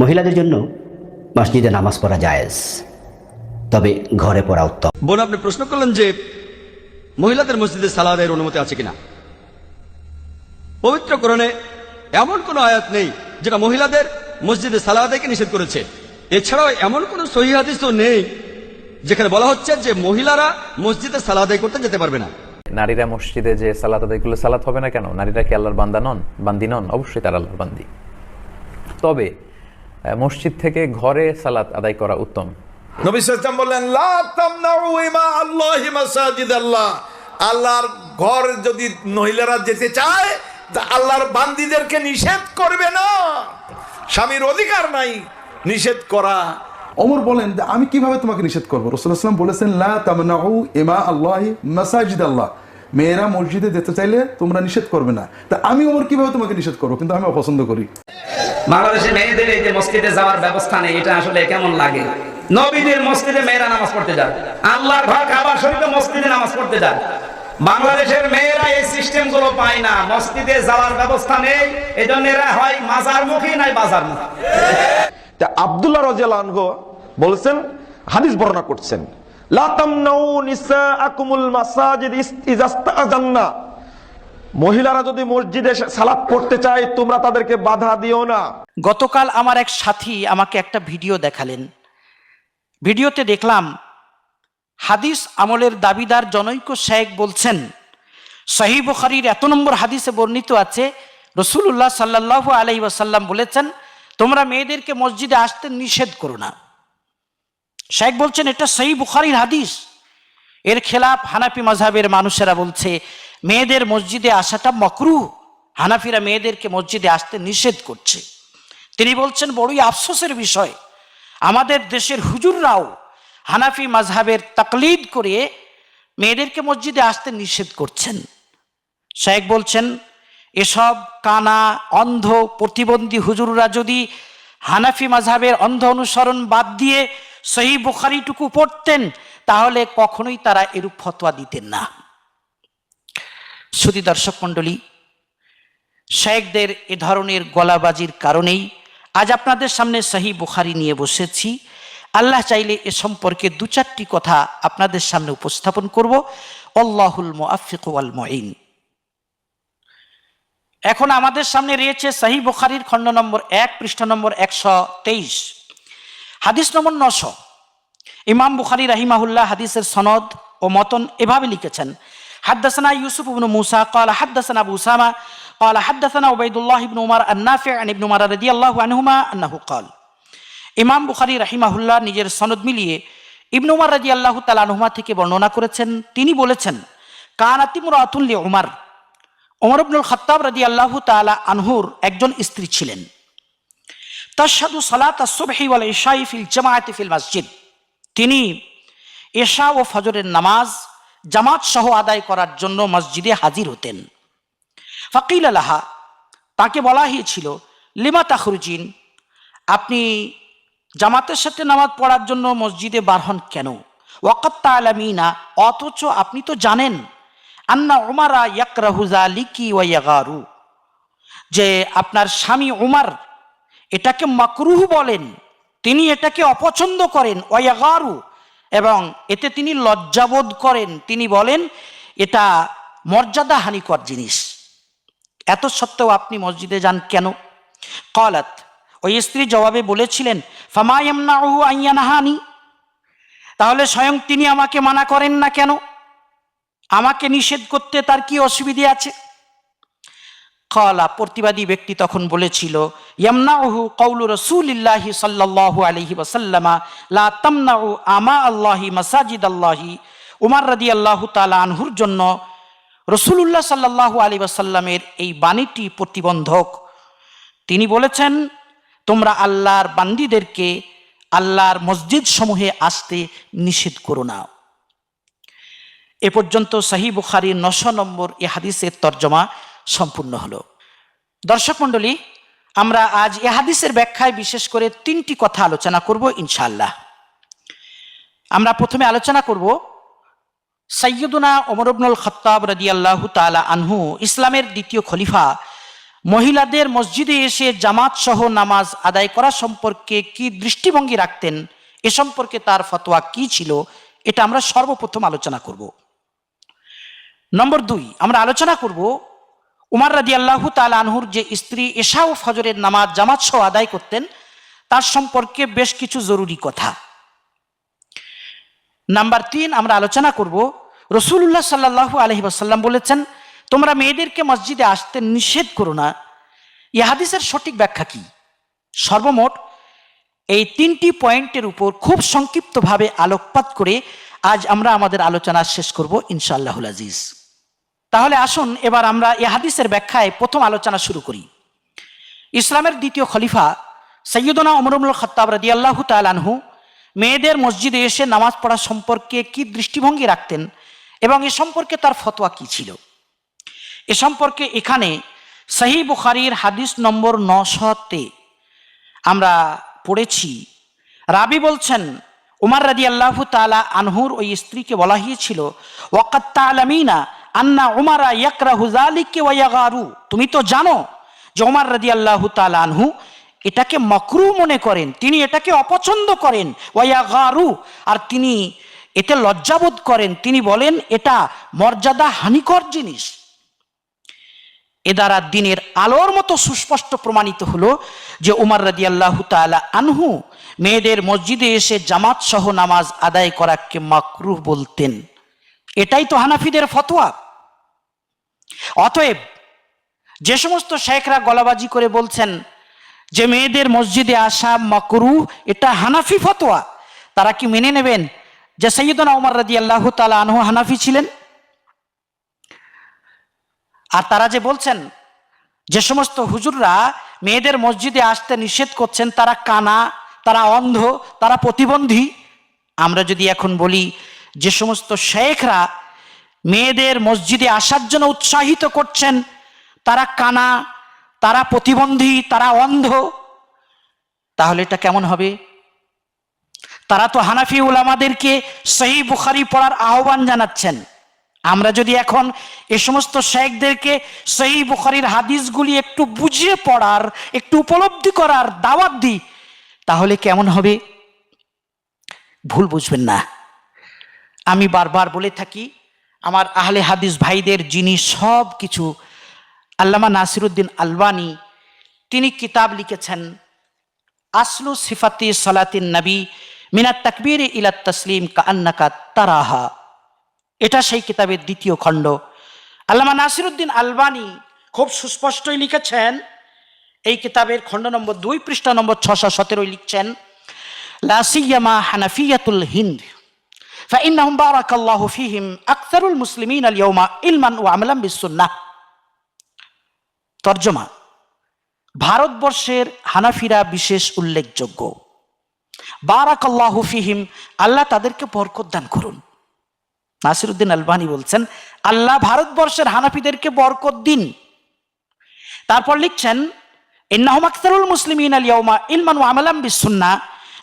মহিলাদের জন্য মসজিদে নামাজ পড়া জায়েজ। তবে ঘরে পড়া উত্তম। বোন আপনি প্রশ্ন করলেন যে মহিলাদের মসজিদে সালাদের অনুমতি আছে কিনা? পবিত্র করণে এমন কোন আয়াত নেই যেটা মহিলাদের মসজিদে সালাদাইকে নিষেধ করেছে। এছাড়াও এমন কোন সহি হাদিসও নেই যেখানে বলা হচ্ছে যে মহিলারা মসজিদে সালাদাই করতে যেতে পারবে না। নারীরা মসজিদে যে সালাত আদায় করলে সালাত হবে না কেন? নারীরা কি আল্লাহর বান্দা নন? বান্দি নন? অবশ্যই তারা আল্লাহর বান্দি। তবে মসজিদ থেকে ঘরে সালাত আদায় করা উত্তম। নবী সাল্লাম বললেন লা তামনাউ ইমা আল্লাহি মাসাজিদ আল্লাহ আল্লাহর ঘর যদি মহিলারা যেতে চায় তা আল্লাহর বান্দিদেরকে নিষেধ করবে না। স্বামীর অধিকার নাই নিষেধ করা। ওমর বলেন যে আমি কীভাবে তোমাকে নিষেধ করব? রসুলাম বলেছেন লা তামনাউ ইমা আল্লাহ মাসাজিদ আল্লাহ মেয়েরা মসজিদে যেতে চাইলে তোমরা নিষেধ করবে না। তা আমি ওমর কীভাবে তোমাকে নিষেধ করব? কিন্তু আমি অপছন্দ করি। বাংলাদেশে মেয়েদের এই যে মসজিদে যাওয়ার ব্যবস্থা নেই, এটা আসলে কেমন লাগে? নবীদের মসজিদে মেয়েরা নামাজ পড়তে যায়। আল্লাহর ঘর কাবা শরীফে মসজিদে নামাজ পড়তে যায়। বাংলাদেশের মেয়েরা এই সিস্টেমগুলো পায় না। মসজিদে যাওয়ার ব্যবস্থা নেই এই জন্য এরা হয় মাজার মুখী নাই বাজার মুখী তা আব্দুল্লাহ রাজিয়াল আনহু বলছেন, হাদিস বর্ণনা করছেন, লা তামনাউ নিসাআকুমুল মাসাজিদ ইজাস্তাজান্না মহিলারা যদি মসজিদে সালাত পড়তে চায়, তোমরা তাদেরকে বাধা দিও না। গতকাল আমার এক সাথী আমাকে একটা ভিডিও দেখালেন। ভিডিওতে দেখলাম, হাদিস আমলের দাবিদার জনৈক শেখ বলছেন সহি বুখারির এত নম্বর হাদিসে বর্ণিত আছে রসুল্লাহ সাল্লাহ আলাই ওয়াসাল্লাম বলেছেন, তোমরা মেয়েদেরকে মসজিদে আসতে নিষেধ করো না। শেখ বলছেন, এটা সহি বুখারির হাদিস। এর খেলাফ হানাফি মাঝহাবের মানুষেরা বলছে মেয়েদের মসজিদে আসাটা মকরু। হানাফিরা মেয়েদেরকে মসজিদে আসতে নিষেধ করছে। তিনি বলছেন, বড়ই আফসোসের বিষয়। আমাদের দেশের হুজুররাও হানাফি মাঝহাবের তাকলিদ করে মেয়েদেরকে মসজিদে আসতে নিষেধ করছেন। শেখ বলছেন, এসব কানা, অন্ধ, প্রতিবন্ধী হুজুররা যদি হানাফি মাঝহাবের অন্ধ অনুসরণ বাদ দিয়ে সেই বুখারিটুকু পড়তেন, তাহলে কখনোই তারা এরূপ ফতোয়া দিতেন না। সুদী দর্শক মণ্ডলী শেখদের এ ধরনের গলাবাজির কারণেই আজ আপনাদের সামনে সহি বুখারি নিয়ে বসেছি। আল্লাহ চাইলে এ সম্পর্কে দু চারটি কথা আপনাদের সামনে উপস্থাপন করব। আল্লাহুল মুআফিক ওয়াল মুঈন। এখন আমাদের সামনে রয়েছে সহি বুখারির খণ্ড নম্বর এক, পৃষ্ঠ নম্বর একশো তেইশ। হাদিস নম্বর নশো। ইমাম বুখারি রাহিমাহুল্লাহ হাদিসের সনদ ও মতন এভাবে লিখেছেন حدثنا يوسف بن موسى قال حدثنا ابو اسامه قال حدثنا عبيد الله بن عمر النافع عن ابن عمر رضي الله عنهما انه قال ইমাম বুখারি রাহিমাহুল্লাহ নিজের সনদ মিলিয়ে ইবনু উমার রাজি আল্লাহ তালানহুমা থেকে বর্ণনা করেছেন তিনি বলেছেন কানাতিমুর আতুল্লি উমার ওমর আব্দুল খত্তাব রাজি আল্লাহ তালা আনহুর একজন স্ত্রী ছিলেন তাসাদু সালাত সুবহি ওয়াল ইশাই ফিল জামায়াতি ফিল মসজিদ তিনি এশা ও ফজরের নামাজ জামাত সহ আদায় করার জন্য মসজিদে হাজির হতেন। ফাকিল আলাহা তাকে বলা হয়েছিল, লিমা তাখরুজিন, আপনি জামাতের সাথে নামাজ পড়ার জন্য মসজিদে বার হন কেন? ওয়াকাত্তা আলামিনা অথচ আপনি তো জানেন, আন্না উমারা ইয়াকরাহুজা লিকি ওয়াইয়াগারু যে আপনার স্বামী উমার এটাকে মাকরুহ বলেন, তিনি এটাকে অপছন্দ করেন ওয়াগারু এবং এতে তিনি লজ্জাবোধ করেন। তিনি বলেন, এটা মর্যাদা হানিকর জিনিস। এত সত্ত্বেও আপনি মসজিদে যান কেন? কলাত, ওই স্ত্রী জবাবে বলেছিলেন ফামায়ামনাহু আইয়ানাহানি তাহলে স্বয়ং তিনি আমাকে মানা করেন না কেন? আমাকে নিষেধ করতে তার কি অসুবিধে আছে? কলা প্রতিবাদী ব্যক্তি তখন বলেছিল ইয়ামনাহু কৌলু রসুলিল্লাহি সাল্লাল্লাহু আলাইহি ওয়াসাল্লামা, লা তামনাউ আমা আল্লাহি মাসাজিদ আল্লাহি উমার রাদি আল্লাহ তাআলা আনহুর জন্য রসুলুল্লাহ সাল্লাল্লাহু আলাইহি ওয়াসাল্লামের এই বাণীটি প্রতিবন্ধক। তিনি বলেছেন, তোমরা আল্লাহর বান্দিদেরকে আল্লাহর মসজিদ সমূহে আসতে নিষেধ করো না। এ পর্যন্ত সাহি বুখারির নশো নম্বর এ হাদিসের তর্জমা সম্পূর্ণ হলো। দর্শক মণ্ডলী, আমরা আজ এ হাদিসের ব্যাখ্যায় বিশেষ করে তিনটি কথা আলোচনা করব ইনশাআল্লাহ। আমরা প্রথমে আলোচনা করব সৈয়দুনা ওমর ইবনুল খত্তাব রাদিয়াল্লাহু তাআলা আনহু, ইসলামের দ্বিতীয় খলিফা, মহিলাদের মসজিদে এসে জামাত সহ নামাজ আদায় করা সম্পর্কে কি দৃষ্টিভঙ্গি রাখতেন, এ সম্পর্কে তার ফতোয়া কি ছিল, এটা আমরা সর্বপ্রথম আলোচনা করব। নম্বর দুই, আমরা আলোচনা করব উমার রাদি আল্লাহ তাল আনহুর যে স্ত্রী এশা ও ফজরের নামাজ, জামাত সহ আদায় করতেন, তার সম্পর্কে বেশ কিছু জরুরি কথা। নাম্বার তিন, আমরা আলোচনা করব রসুল্লাহ সাল্লাহ আলহি আসাল্লাম বলেছেন, তোমরা মেয়েদেরকে মসজিদে আসতে নিষেধ করো না। ইহাদিসের সঠিক ব্যাখ্যা কি? সর্বমোট এই তিনটি পয়েন্টের উপর খুব সংক্ষিপ্তভাবে আলোকপাত করে আজ আমরা আমাদের আলোচনা শেষ করব ইনশাআল্লাহুল আজিজ। তাহলে আসুন এবার আমরা এ হাদিসের ব্যাখ্যায় প্রথম আলোচনা শুরু করি। ইসলামের দ্বিতীয় খলিফা সৈয়দনা অমরুল খত্তাব রাদি আল্লাহ তালানহু মেয়েদের মসজিদে এসে নামাজ পড়া সম্পর্কে কি দৃষ্টিভঙ্গি রাখতেন এবং এ সম্পর্কে তার ফতোয়া কি ছিল? এ সম্পর্কে এখানে সহি বুখারির হাদিস নম্বর নশতে আমরা পড়েছি, রাবি বলছেন, উমার রাদি আল্লাহ তালা আনহুর ওই স্ত্রীকে বলা হয়েছিল ওয়াকাত তালামিনা আন্না উমারা ইয়াকরা হুজালিকে ওয়াগারু তুমি তো জানো যে উমার রাদি আল্লাহ তালা আনহু এটাকে মকরু মনে করেন, তিনি এটাকে অপছন্দ করেন ওয়াগারু আর তিনি এতে লজ্জাবোধ করেন, তিনি বলেন এটা মর্যাদা হানিকর জিনিস। এ দ্বারা দিনের আলোর মতো সুস্পষ্ট প্রমাণিত হলো যে উমার রাদি আল্লাহ তালা আনহু মেয়েদের মসজিদে এসে জামাত সহ নামাজ আদায় করাকে মাকরুহ বলতেন। এটাই তো হানাফিদের ফতোয়া। অতএব যে সমস্ত শেখরা গলাবাজি করে বলছেন যে মেয়েদের মসজিদে আসা মকরু, এটা হানাফি ফতোয়া। তারা কি মেনে নেবেন যে সৈয়দনা উমর রাদি আল্লাহ তালা আনহু হানাফি ছিলেন? আর তারা যে বলছেন যে সমস্ত হুজুররা মেয়েদের মসজিদে আসতে নিষেধ করছেন, তারা কানা, তারা অন্ধ, তারা প্রতিবন্ধী। আমরা যদি এখন বলি যে সমস্ত শেখরা মেয়েদের মসজিদে আসার জন্য উৎসাহিত করছেন, তারা কানা, তারা প্রতিবন্ধী, তারা অন্ধ, তাহলে এটা কেমন হবে? তারা তো হানাফি উলামাদেরকে সেই বুখারি পড়ার আহ্বান জানাচ্ছেন। আমরা যদি এখন এ সমস্ত শেখদেরকে সেই বুখারির হাদিসগুলি একটু বুঝিয়ে পড়ার, একটু উপলব্ধি করার দাওয়াত দিই, তাহলে কেমন হবে? ভুল বুঝবেন না। আমি বারবার বলে থাকি, আমার আহলে হাদিস ভাইদের, যিনি সব কিছু আল্লামা নাসিরুদ্দিন আলবানি, তিনি কিতাব লিখেছেন, আসলু সিফাতি সালাতিন নবী মিনা তাকবীর ইলাত তসলিম কান্নাকা তারাহা। এটা সেই কিতাবের দ্বিতীয় খণ্ড। আল্লামা নাসিরুদ্দিন আলবানি খুব সুস্পষ্টই লিখেছেন, এই কিতাবের খণ্ড নম্বর দুই পৃষ্ঠা নম্বর ছশো সতেরোই লিখছেন লাসিয়ামা হানাফিয়াতুল হিন্দ। فإنهم بارك الله فيهم أكثر المسلمين اليوم علما وعملا بالسنة তর্জমা ভারতবর্ষের হানাফিরা বিশেষ উল্লেখযোগ্য বারাক আল্লাহ ফিহিম আল্লাহ তাদেরকে বরকত দান করুন নাসিরুদ্দিন আলবানি বলছেন আল্লাহ ভারতবর্ষের হানাফিদেরকে বরকত দিন তারপর লিখছেন ইন্নাহুম আক্তারুল মুসলিমিন আল ইয়াউমা ইলমান ওয়া আমালাম বিসুন্নাহ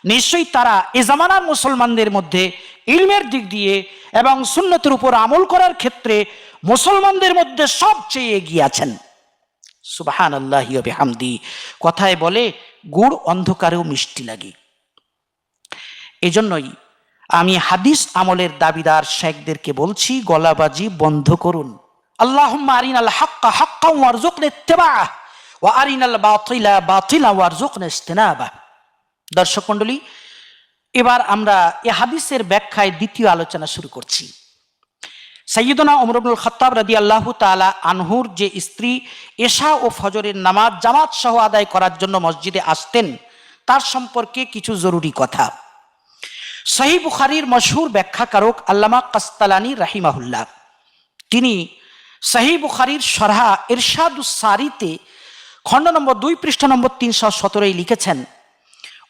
নিশ্চয়ই তারা এ জামানার মুসলমানদের মধ্যে ইলমের দিক দিয়ে এবং সুন্নতের উপর আমল করার ক্ষেত্রে মুসলমানদের মধ্যে সবচেয়ে এগিয়ে আছেন। সুবাহান আল্লাহ হামদি কথায় বলে, গুড় অন্ধকারেও মিষ্টি লাগে। এজন্যই আমি হাদিস আমলের দাবিদার শেখদেরকে বলছি, গলাবাজি বন্ধ করুন। আল্লাহ আরিনাল হাক্কা হাক্কা ওয়ারজুকনে ইত্তেবা ওয়া আরিনাল বাতিলা বাতিলা ওয়ারজুকনে ইস্তেনাবা দর্শক মণ্ডলী, এবার আমরা এ হাদিসের ব্যাখ্যায় দ্বিতীয় আলোচনা শুরু করছি। সৈয়দনা অমরুল খত্তাব রাদি আল্লাহ তালা আনহুর যে স্ত্রী এশা ও ফজরের নামাজ জামাত সহ আদায় করার জন্য মসজিদে আসতেন, তার সম্পর্কে কিছু জরুরি কথা। সহি বুখারির মশহুর ব্যাখ্যাকারক আল্লামা কাস্তালানি রাহিমাহুল্লাহ, তিনি সহি বুখারির সরহা ইরশাদুসারিতে খণ্ড নম্বর দুই পৃষ্ঠ নম্বর তিনশো সতেরোই লিখেছেন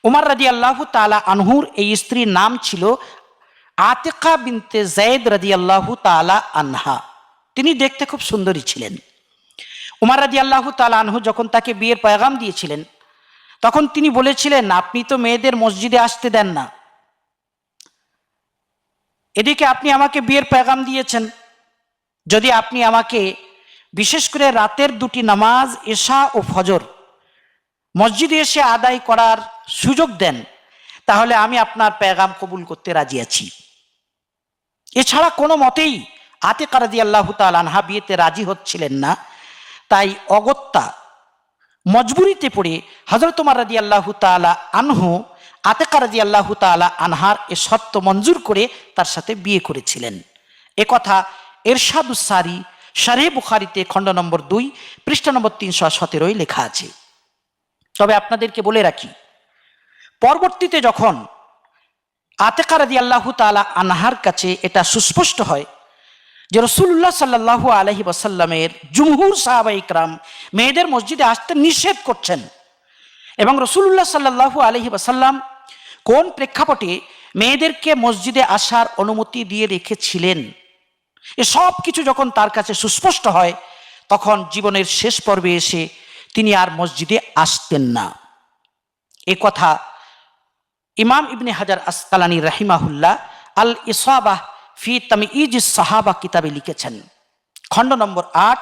উমার রাজি আল্লাহ তালা আনহুর এই স্ত্রীর নাম ছিল আতেকা বিনতে জৈদ রাজি আল্লাহ তালা আনহা। তিনি দেখতে খুব সুন্দরী ছিলেন। উমার রাজি আল্লাহ তালা আনহু যখন তাকে বিয়ের পয়গাম দিয়েছিলেন, তখন তিনি বলেছিলেন, আপনি তো মেয়েদের মসজিদে আসতে দেন না। এদিকে আপনি আমাকে বিয়ের পেগাম দিয়েছেন। যদি আপনি আমাকে বিশেষ করে রাতের দুটি নামাজ, এশা ও ফজর মসজিদে এসে আদায় করার সুযোগ দেন, তাহলে আমি আপনার পেগাম কবুল করতে রাজি আছি। এছাড়া কোনো মতেই আতে কারাদি আল্লাহ আনহা বিয়েতে রাজি হচ্ছিলেন না। তাই অগত্যা মজবুরিতে পড়ে হজরত তোমার রাজি আল্লাহ তালা আনহু আতেকা রাজি আল্লাহ তালা আনহার এ শর্ত মঞ্জুর করে তার সাথে বিয়ে করেছিলেন। এ কথা এরশাদুসারি শারে বুখারিতে খণ্ড নম্বর দুই, পৃষ্ঠা নম্বর তিনশো সতেরোই লেখা আছে। তবে আপনাদেরকে বলে রাখি, পরবর্তীতে যখন আতেকা রাজি আল্লাহ তালা আনহার কাছে এটা সুস্পষ্ট হয় যে রসুল্লাহ সাল্লাহ আলহি ওয়াসাল্লামের জুমহুর সাহাবা ইকরাম মেয়েদের মসজিদে আসতে নিষেধ করছেন এবং রসুল্লাহ সাল্লাহ আলহি ওয়াসাল্লাম কোন প্রেক্ষাপটে মেয়েদেরকে মসজিদে আসার অনুমতি দিয়ে রেখেছিলেন? এ সব কিছু যখন তার কাছে সুস্পষ্ট হয়, তখন জীবনের শেষ পর্বে এসে তিনি আর মসজিদে আসতেন না। এ কথা ইমাম ইবনে হাজার আসকালানি রাহিমাহুল্লাহ আল ইসাবাহ ফি তামি ইজ সাহাবা কিতাবে লিখেছেন। খণ্ড নম্বর আট,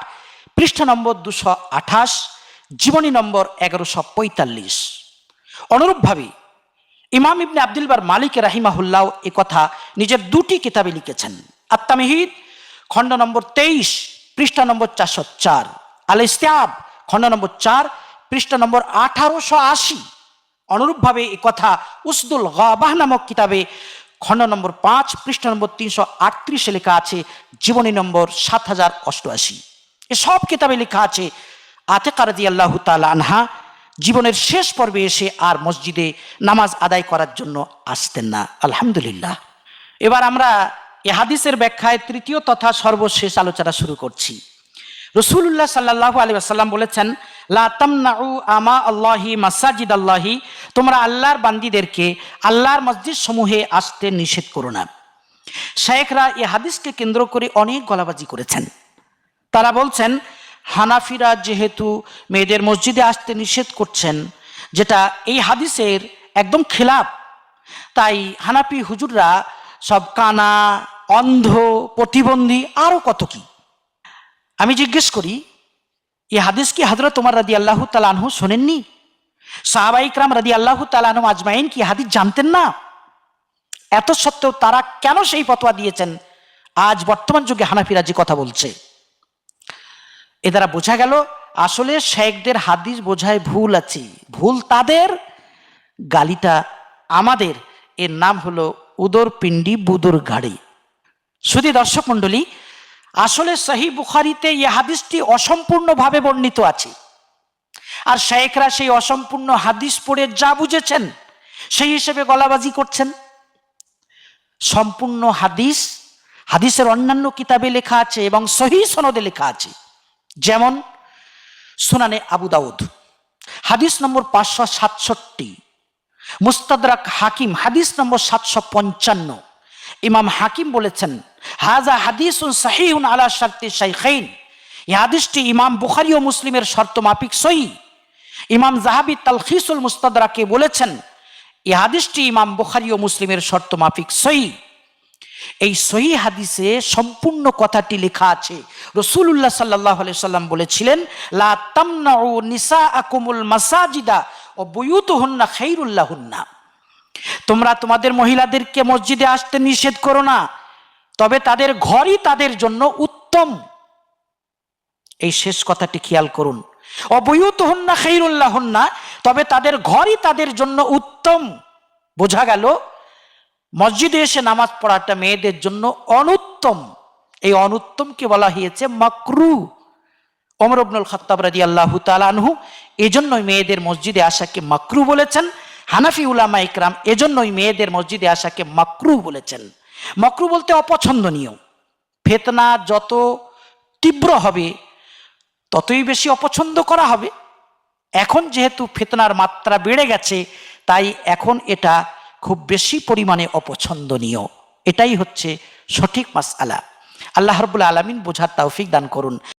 পৃষ্ঠা নম্বর দুশো আঠাশ, জীবনী নম্বর এগারোশো পঁয়তাল্লিশ। অনুরূপভাবে ইমাম ইবনে আব্দুল বার মালিক রাহিমাহুল্লাহ এ কথা নিজের দুটি কিতাবে লিখেছেন। আত্মামিহিদ খণ্ড নম্বর তেইশ, পৃষ্ঠা নম্বর চারশো চার। আল ইস্তাব খণ্ড নম্বর চার, পৃষ্ঠা নম্বর আঠারোশো আশি। অনুরূপভাবে এই কথা উসদুল গাবাহ নামক কিতাবে খণ্ড নম্বর পাঁচ, পৃষ্ঠা নম্বর তিনশো আটত্রিশে লেখা আছে, জীবনী নম্বর সাত হাজার অষ্টআশি। এসব কিতাবে লেখা আছে আতেকারদি আল্লাহ আনহা, জীবনের শেষ পর্বে এসে আর মসজিদে নামাজ আদায় করার জন্য আসতেন না। আলহামদুলিল্লাহ। এবার আমরা এ হাদিসের ব্যাখ্যায় তৃতীয় তথা সর্বশেষ আলোচনা শুরু করছি। রসুল্লাহ সাল্লাহ আলী আসাল্লাম বলেছেন, লা তামনাউ আমা আল্লাহি মাসাজিদ আল্লাহি তোমরা আল্লাহর বান্দিদেরকে আল্লাহর মসজিদ সমূহে আসতে নিষেধ করো না। শেখরা এ হাদিসকে কেন্দ্র করে অনেক গলাবাজি করেছেন। তারা বলছেন, হানাফিরা যেহেতু মেয়েদের মসজিদে আসতে নিষেধ করছেন, যেটা এই হাদিসের একদম খেলাপ তাই হানাফি হুজুররা সব কানা, অন্ধ, প্রতিবন্ধী আরও কত কি? আমি জিজ্ঞেস করি এই হাদিস কি হাজরত তোমার রাদি আল্লাহ তালানহু শোনেননি? সাহাবাইকরাম রাদি আল্লাহ তালানহু আজমাইন কি হাদিস জানতেন না? এত সত্ত্বেও তারা কেন সেই ফতোয়া দিয়েছেন? আজ বর্তমান যুগে হানাফিরা যে কথা বলছে। এ দ্বারা বোঝা গেল, আসলে শেখদের হাদিস বোঝায় ভুল আছে। ভুল তাদের, গালিটা আমাদের। এর নাম হলো উদর পিণ্ডি বুদুর গাড়ি শুধু দর্শক মণ্ডলী আসলে সহি বুখারিতে এই হাদিসটি অসম্পূর্ণভাবে বর্ণিত আছে। আর শেখরা সেই অসম্পূর্ণ হাদিস পড়ে যা বুঝেছেন, সেই হিসেবে গলাবাজি করছেন। সম্পূর্ণ হাদিস, হাদিসের অন্যান্য কিতাবে লেখা আছে এবং সহি সনদে লেখা আছে। যেমন সুনানে আবু দাউদ, হাদিস নম্বর পাঁচশো সাতষট্টি, মুস্তাদরাক হাকিম, হাদিস নম্বর সাতশো পঞ্চান্ন। ইমাম হাকিম বলেছেন হাজা হাদিসুন সাহিউন আলা শার্তি শাইখাইন। এই হাদিসটি ইমাম বুখারি ও মুসলিমের শর্ত মাফিক সহি। ইমাম জাহাবি তালখিসুল মুস্তাদরাকে বলেছেন, এই হাদিসটি ইমাম বুখারি ও মুসলিমের শর্ত মাফিক সহি। এই সহি হাদিসে সম্পূর্ণ কথাটি লেখা আছে। রসুল্লাহ সাল্লাহ সাল্লাম বলেছিলেন, লা তামনাউ নিসা আকুমুল মাসাজিদা ও বয়ুত হন্না খাইরুল্লাহ তোমরা তোমাদের মহিলাদেরকে মসজিদে আসতে নিষেধ করো না। তবে তাদের ঘরই তাদের জন্য উত্তম। এই শেষ কথাটি খেয়াল করুন। অবয়ুত হন্না খৈরুল্লাহ হন্না তবে তাদের ঘরই তাদের জন্য উত্তম। বোঝা গেল, মসজিদে এসে নামাজ পড়াটা মেয়েদের জন্য অনুত্তম। এই অনুত্তমকে বলা হয়েছে মাকরু। অমর আব্নুল খত্তাব রাজি আল্লাহ তালানহু এজন্যই মেয়েদের মসজিদে আসাকে মাকরু বলেছেন। হানাফি উলামা ইকরাম এজন্যই মেয়েদের মসজিদে আসাকে মাকরু বলেছেন। মকরু বলতে অপছন্দনীয়। ফেতনা যত তীব্র হবে, ততই বেশি অপছন্দ করা হবে। এখন যেহেতু ফেতনার মাত্রা বেড়ে গেছে, তাই এখন এটা খুব বেশি পরিমাণে অপছন্দনীয়। এটাই হচ্ছে সঠিক মাস আলা আল্লাহ রবুল্লা আলমিন বোঝার তাওফিক দান করুন।